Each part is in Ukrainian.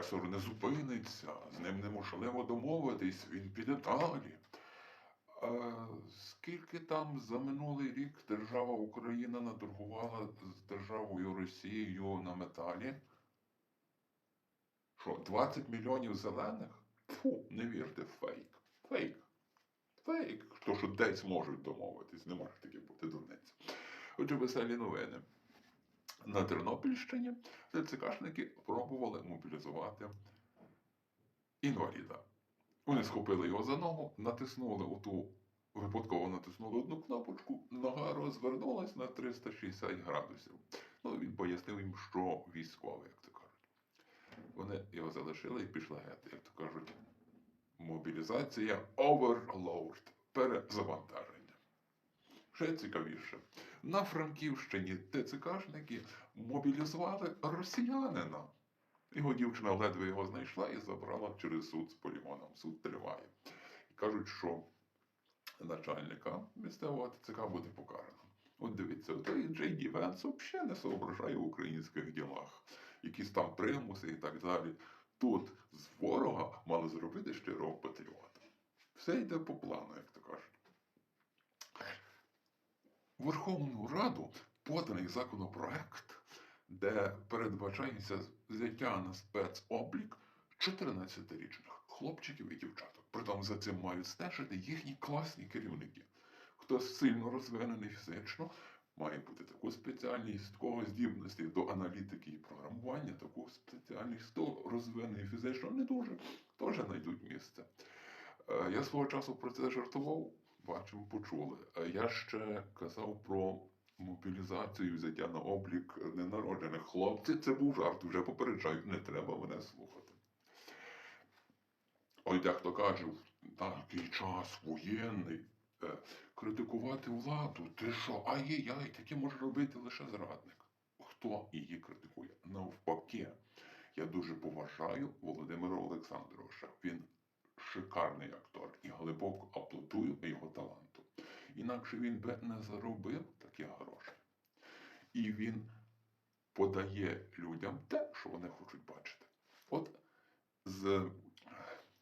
агресор не зупиниться, з ним неможливо домовитись, він піде далі. А скільки там за минулий рік держава Україна наторгувала з державою Росією на металі? Що, 20 мільйонів зелених? Фу, не вірте, фейк. Фейк. Фейк. То, що десь можуть домовитись, не може таке бути дурниця. Отже, веселі новини. На Тернопільщині ТЦКшники пробували мобілізувати інваліда. Вони схопили його за ногу, натиснули оту, випадково натиснули одну кнопочку, нога розвернулась на 360 градусів. Ну, він пояснив їм, що військовий, як то кажуть. Вони його залишили і пішли геть, як то кажуть. Мобілізація overload, перезавантаження. Ще цікавіше. На Франківщині ТЦКшники мобілізували росіянина. Його дівчина ледве його знайшла і забрала через суд з полігоном. Суд триває. І кажуть, що начальника місцевого ТЦК буде покарано. От дивіться, той Джей Ді Венс взагалі не соображає в українських ділах. Якісь там примуси і так далі. Тут з ворога мали зробити щирого патріота. Все йде по плану, як то кажуть. Верховну Раду поданий законопроект, де передбачається взяття на спецоблік 14-річних хлопчиків і дівчаток. Притом за цим мають стежити їхні класні керівники. Хто сильно розвинений фізично, має бути таку спеціальність, кого здібності до аналітики і програмування, таку спеціальність, хто розвинений фізично не дуже, теж знайдуть місце. Е, Я свого часу про це жартував, бачимо, почули. Е, Я ще казав про мобілізацію взяття на облік ненароджених хлопців. Це був жарт, вже попереджаю, не треба мене слухати. Ой, дехто каже, в такий час воєнний, е, критикувати владу, ти що, ай-яй-яй, таке може робити лише зрадник. Хто її критикує? Навпаки, я дуже поважаю Володимира Олександровича. Він шикарний актор і глибоко аплодую його таланту. Інакше він би не заробив таких грошей. І він подає людям те, що вони хочуть бачити. От з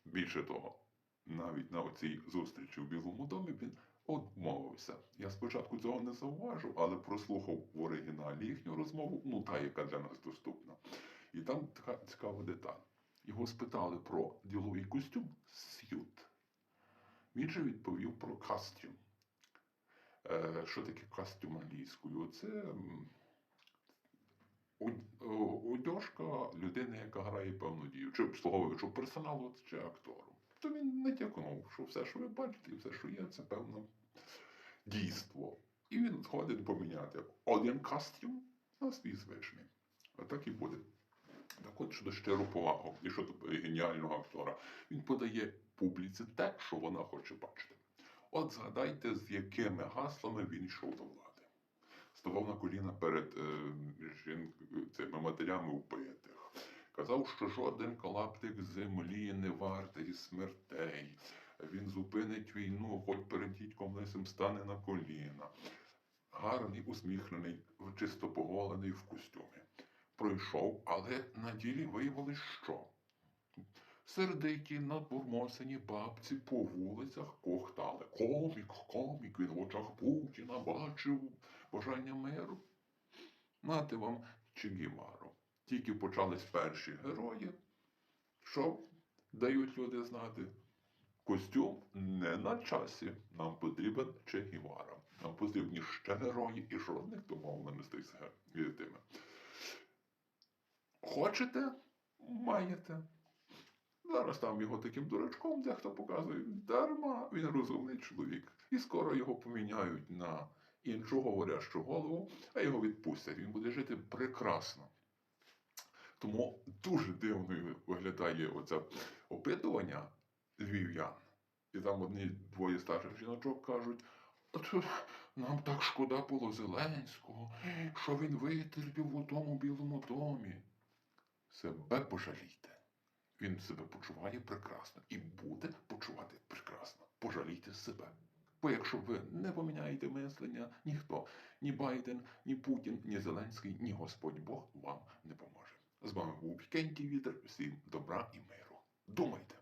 більше того, навіть на оцій зустрічі в Білому домі він обмовився. Я спочатку цього не зауважив, але прослухав в оригіналі їхню розмову, ну та, яка для нас доступна. І там така цікава деталь. Його спитали про діловий костюм сют. Він же відповів про костюм. Е, що таке костюм англійською? Це одяжка людини, яка грає певну дію, чи обслуговуючого персоналу, чи актору. То він натякнув, що все, що ви бачите, і все, що є, це певне дійство. І він згоден поміняти один костюм на свій звичний. А так і буде. Так от щодо щиру повагу і щодо геніального актора, він подає публіці те, що вона хоче бачити. От згадайте, з якими гаслами він йшов до влади. Ставав на коліна перед е, жін... цими матерями вбитих. Казав, що жоден клаптик землі не вартий смертей. Він зупинить війну, хоч перед дідьком Лисим стане на коліна. Гарний, усміхнений, чисто поголений в костюмі. Пройшов, але на ділі виявилось, що сердиті надбурмосені бабці по вулицях кохтали. Комік, комік, він в очах Путіна бачив бажання миру. Нате вам Че Гівару. Тільки почались перші герої. Що дають люди знати? Костюм не на часі. Нам потрібен Че Гівара. Нам потрібні ще герої і жодних домовленостей з ге- тими. Хочете, маєте. Зараз там його таким дурачком дехто показує. Дарма він розумний чоловік. І скоро його поміняють на іншу говорящу голову, а його відпустять. Він буде жити прекрасно. Тому дуже дивною виглядає оце опитування львів'ян. І там одні двоє старших жіночок кажуть, «От нам так шкода було Зеленського, що він витерпів у тому білому домі. Себе пожалійте. Він себе почуває прекрасно і буде почувати прекрасно. Пожалійте себе. Бо якщо ви не поміняєте мислення, ніхто, ні Байден, ні Путін, ні Зеленський, ні Господь Бог вам не поможе. З вами був Кенті Вітер. Всім добра і миру. Думайте!